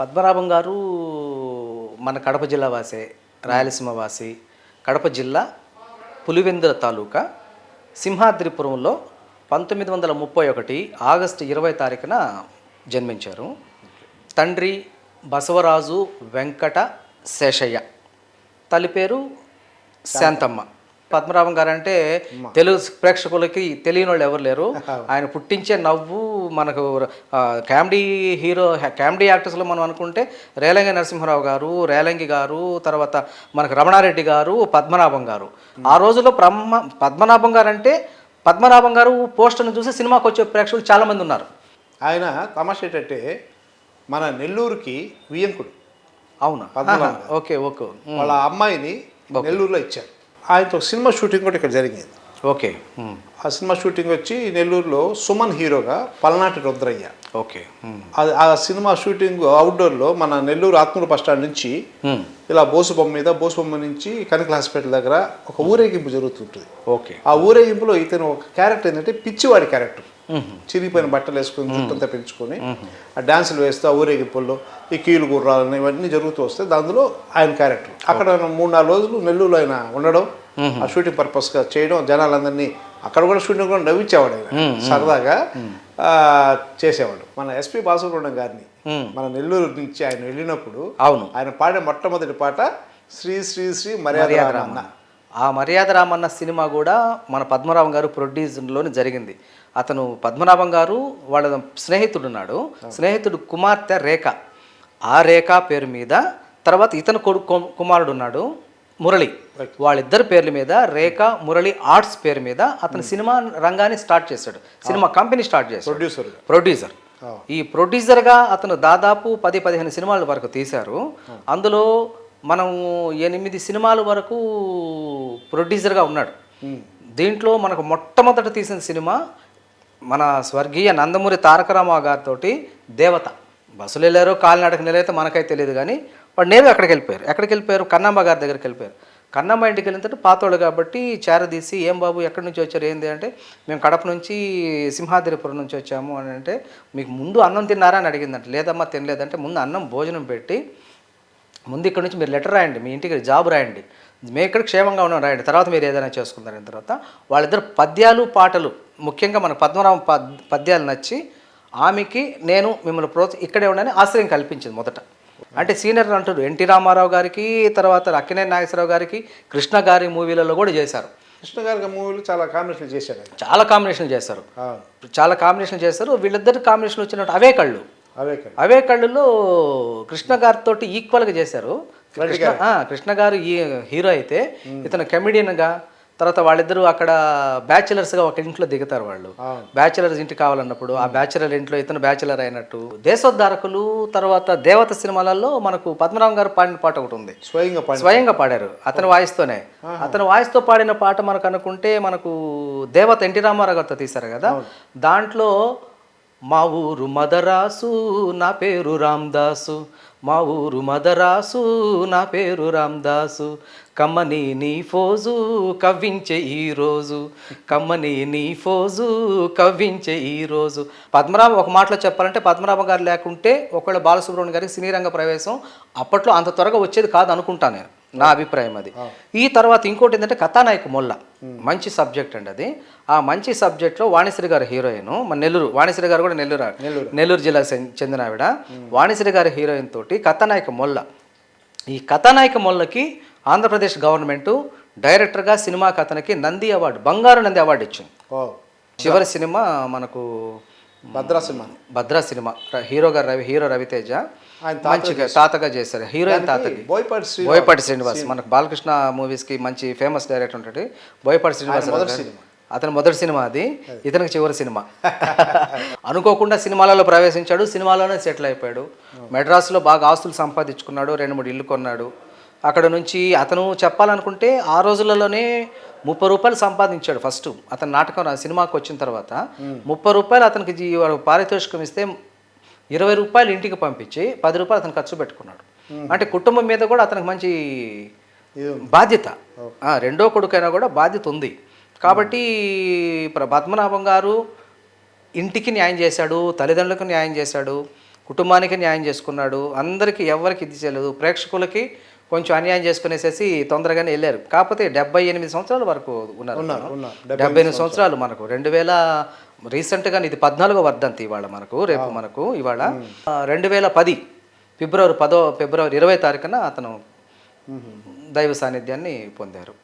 పద్మనాభం గారు మన కడప జిల్లా వాసే రాయలసీమ వాసి. కడప జిల్లా పులివెందుల తాలూకా సింహాద్రిపురంలో పంతొమ్మిది వందల ముప్పై ఒకటి ఆగస్టు ఇరవై తారీఖున జన్మించారు. తండ్రి బసవరాజు వెంకట శేషయ్య. తల్లి పేరు శాంతమ్మ. పద్మనాభం గారు అంటే తెలుగు ప్రేక్షకులకి తెలియని వాళ్ళు ఎవరు లేరు. ఆయన పుట్టించే నవ్వు మనకు కామెడీ హీరో కామెడీ యాక్టర్స్లో మనం అనుకుంటే రేలంగి నరసింహారావు గారు రేలంగి గారు తర్వాత మనకు రమణారెడ్డి గారు పద్మనాభం గారు. ఆ రోజుల్లో బ్రహ్మ పద్మనాభం గారు అంటే పద్మనాభం గారు పోస్టర్ను చూసి సినిమాకి వచ్చే ప్రేక్షకులు చాలామంది ఉన్నారు. ఆయన తమాషా ఏంటంటే మన నెల్లూరుకి వియంకుడు. అవునా? Okay okay. వాళ్ళ అమ్మాయిని నెల్లూరులో ఇచ్చారు. ఆయనతో సినిమా షూటింగ్ కూడా ఇక్కడ జరిగింది. ఓకే. ఆ సినిమా షూటింగ్ వచ్చి నెల్లూరులో సుమన్ హీరోగా పల్నాటి రుద్రయ్య. ఓకే. అది ఆ సినిమా షూటింగ్ అవుట్డోర్లో మన నెల్లూరు ఆత్మూరు బస్ స్టాండ్ నుంచి ఇలా బోసుబొమ్మ మీద బోసుబొమ్మ నుంచి కనకల హాస్పిటల్ దగ్గర ఒక ఊరేగింపు జరుగుతుంటుంది. ఓకే. ఆ ఊరేగింపులో ఇతను ఒక క్యారెక్టర్ ఏంటంటే పిచ్చివాడి క్యారెక్టర్. చిరిగిపోయిన బట్టలు వేసుకుని జుట్టంతా పెంచుకొని ఆ డాన్సులు వేస్తూ ఆ ఊరేగింపుల్లో ఈ కీలు గుర్రాలని ఇవన్నీ జరుగుతూ వస్తే దానిలో ఆయన క్యారెక్టర్. అక్కడ మూడు నాలుగు రోజులు నెల్లూరులో ఆయన ఉండడం ఆ షూటింగ్ పర్పస్గా చేయడం జనాలందరినీ అక్కడ కూడా షూటింగ్ కూడా నవ్వించేవాడు ఆయన. సరదాగా చేసేవాడు. మన ఎస్పి బాలసుబ్రహ్మణ్యం గారిని మన నెల్లూరు నుంచి ఆయన వెళ్ళినప్పుడు అవును. ఆయన పాడే మొట్టమొదటి పాట శ్రీ శ్రీ శ్రీ మర్యాద ఆ మర్యాద రామన్న సినిమా కూడా మన పద్మనాభం గారు ప్రొడ్యూసర్లోనే జరిగింది. అతను పద్మనాభం గారు వాళ్ళ స్నేహితుడు ఉన్నాడు. స్నేహితుడు కుమార్తె రేఖ. ఆ రేఖ పేరు మీద తర్వాత ఇతను కొడుకు కుమారుడు ఉన్నాడు మురళి. వాళ్ళిద్దరి పేర్ల మీద రేఖ మురళి ఆర్ట్స్ పేరు మీద అతను సినిమా రంగాన్ని స్టార్ట్ చేశాడు. సినిమా కంపెనీ స్టార్ట్ చేశాడు. ప్రొడ్యూసర్గా ప్రొడ్యూసర్ ఆ. ఈ ప్రొడ్యూసర్గా అతను దాదాపు పది పదిహేను సినిమాల వరకు తీశారు. అందులో మనం ఎనిమిది సినిమాల వరకు ప్రొడ్యూసర్గా ఉన్నాడు. దీంట్లో మనకు మొట్టమొదట తీసిన సినిమా మన స్వర్గీయ నందమూరి తారక రామారావు గారితో దేవత. బస్సులు వెళ్ళారో కాలినడక నిలైతే మనకైతే తెలియదు కానీ వాడు నేరుగా అక్కడికి వెళ్ళిపోయారు. ఎక్కడికి వెళ్ళిపోయారు? కన్నమ్మ గారి దగ్గరికి వెళ్ళిపోయారు. కన్నమ్మ ఇంటికి వెళ్ళిన తర్వాత పాతోడు కాబట్టి చేరదీసి ఏం బాబు ఎక్కడి నుంచి వచ్చారు? ఏంది? అంటే మేము కడప నుంచి సింహాద్రిపురం నుంచి వచ్చాము. అని అంటే మీకు ముందు అన్నం తిన్నారా? అని అడిగిందంట. లేదమ్మా తినలేదంటే ముందు అన్నం భోజనం పెట్టి ముందు ఇక్కడ నుంచి మీరు లెటర్ రాయండి మీ ఇంటికి జాబ్ రాయండి. మేము ఇక్కడ క్షేమంగా ఉన్నాం రాయండి. తర్వాత మీరు ఏదైనా చేసుకుంటారని తర్వాత వాళ్ళిద్దరు పద్యాలు పాటలు ముఖ్యంగా మన పద్మనాభ పద్ పద్యాలు నచ్చి ఆమెకి నేను మిమ్మల్ని ప్రోత్స ఇక్కడే ఉండని ఆశ్రయం కల్పించింది మొదట. అంటే సీనియర్ అంటారు ఎన్టీ రామారావు గారికి తర్వాత అక్కినేని నాగేశ్వరరావు గారికి కృష్ణ గారి మూవీలలో కూడా చేశారు. కృష్ణ గారి మూవీలు చాలా కాంబినేషన్ చేశాడు ఆయన చాలా కాంబినేషన్ చేశారు. చాలా కాంబినేషన్ చేశారు. వీళ్ళిద్దరు కాంబినేషన్ వచ్చినట్టు అవే కళ్ళు. అవే కళ్ళులో కృష్ణ గారితో ఈక్వల్గా చేశారు. కృష్ణ కృష్ణ గారు. ఈ హీరో అయితే ఇతను కమెడియన్గా తర్వాత వాళ్ళిద్దరూ అక్కడ బ్యాచులర్స్గా ఒక ఇంట్లో దిగుతారు వాళ్ళు. బ్యాచులర్స్ ఇంటి కావాలన్నప్పుడు ఆ బ్యాచులర్ ఇంట్లో ఇతను బ్యాచులర్ అయినట్టు. దేశోద్ధారకులు తర్వాత దేవత సినిమాలలో మనకు పద్మనాభం గారు పాడిన పాట ఒకటి ఉంది. స్వయంగా స్వయంగా పాడారు. అతని వాయిస్తోనే. అతని వాయిస్తో పాడిన పాట మనకు అనుకుంటే మనకు దేవత ఎన్టీ రామారావు గారితో తీశారు కదా. దాంట్లో మా ఊరు మదరాసు నా పేరు రామ్దాసు. మా ఊరు మదరాసు నా పేరు రామ్దాసు. కమ్మని నీ ఫోజు కవ్వించే ఈ రోజు. కమ్మని నీ ఫోజు కవ్వించే ఈ రోజు. పద్మనాభం ఒక మాటలో చెప్పాలంటే పద్మనాభం గారు లేకుంటే ఒకవేళ బాలసుబ్రహ్మణ్యం గారికి సినీ రంగ ప్రవేశం అప్పట్లో అంత త్వరగా వచ్చేది కాదు అనుకుంటా నేను. నా అభిప్రాయం అది. ఈ తర్వాత ఇంకోటి ఏంటంటే కథానాయక మొల్ల. మంచి సబ్జెక్ట్ అండి అది. ఆ మంచి సబ్జెక్ట్లో వాణిశ్రీ గారు హీరోయిన్ మన నెల్లూరు వాణిశ్రీ గారు కూడా నెల్లూరు నెల్లూరు. జిల్లాకు చెంది- చెందిన ఆవిడ. వాణిశ్రీ గారి హీరోయిన్ తోటి కథానాయక మొల్ల. ఈ కథానాయక మొల్లకి ఆంధ్రప్రదేశ్ గవర్నమెంట్ డైరెక్టర్గా సినిమా కథనకి నంది అవార్డు బంగారు నంది అవార్డు ఇచ్చింది. చివరి సినిమా మనకు Bhadra cinema. Bhadra cinema. Hero గారు రవి హీరో రవితేజ. ఆయన మంచిగా తాతగా చేశారు. హీరోయిన్ తాతకి. బోయపాటి శ్రీ బోయపాటి శ్రీనివాస్. మనకు బాలకృష్ణ మూవీస్కి మంచి ఫేమస్ డైరెక్టర్ ఉంటాడు. బోయపాటి శ్రీనివాస్ మొదటి గారు. సినిమా. అతని మొదటి సినిమా అది. ఇతనికి చివరి సినిమా. అనుకోకుండా సినిమాలలో ప్రవేశించాడు. సినిమాలోనే సెటిల్ అయిపోయాడు. మెడ్రాస్లో బాగా ఆస్తులు సంపాదించుకున్నాడు. రెండు మూడు ఇల్లు కొన్నాడు. అక్కడ నుంచి అతను చెప్పాలనుకుంటే ఆ రోజులలోనే ముప్పై రూపాయలు సంపాదించాడు ఫస్ట్. అతను నాటకం సినిమాకి వచ్చిన తర్వాత ముప్పై రూపాయలు అతనికి పారితోషికం ఇస్తే ఇరవై రూపాయలు ఇంటికి పంపించి పది రూపాయలు అతను ఖర్చు పెట్టుకున్నాడు. అంటే కుటుంబం మీద కూడా అతనికి మంచి. బాధ్యత. రెండో కొడుకైనా కూడా బాధ్యత ఉంది. కాబట్టి పద్మనాభం గారు ఇంటికి న్యాయం చేశాడు తల్లిదండ్రులకు న్యాయం చేశాడు కుటుంబానికి న్యాయం చేసుకున్నాడు. అందరికీ ఎవరికి ఇది చేయలేదు. ప్రేక్షకులకి కొంచెం అన్యాయం చేసుకునేసేసి తొందరగానే వెళ్ళారు. కాకపోతే డెబ్బై ఎనిమిది సంవత్సరాల వరకు ఉన్నారు. డెబ్బై ఎనిమిది సంవత్సరాలు మనకు. రెండు వేల రీసెంట్గా ఇది పద్నాలుగో వర్ధంతి ఇవాళ మనకు రేపు మనకు ఇవాళ. రెండు వేల పది ఫిబ్రవరి పదో ఫిబ్రవరి ఇరవై తారీఖున అతను దైవ సాన్నిధ్యాన్ని పొందారు.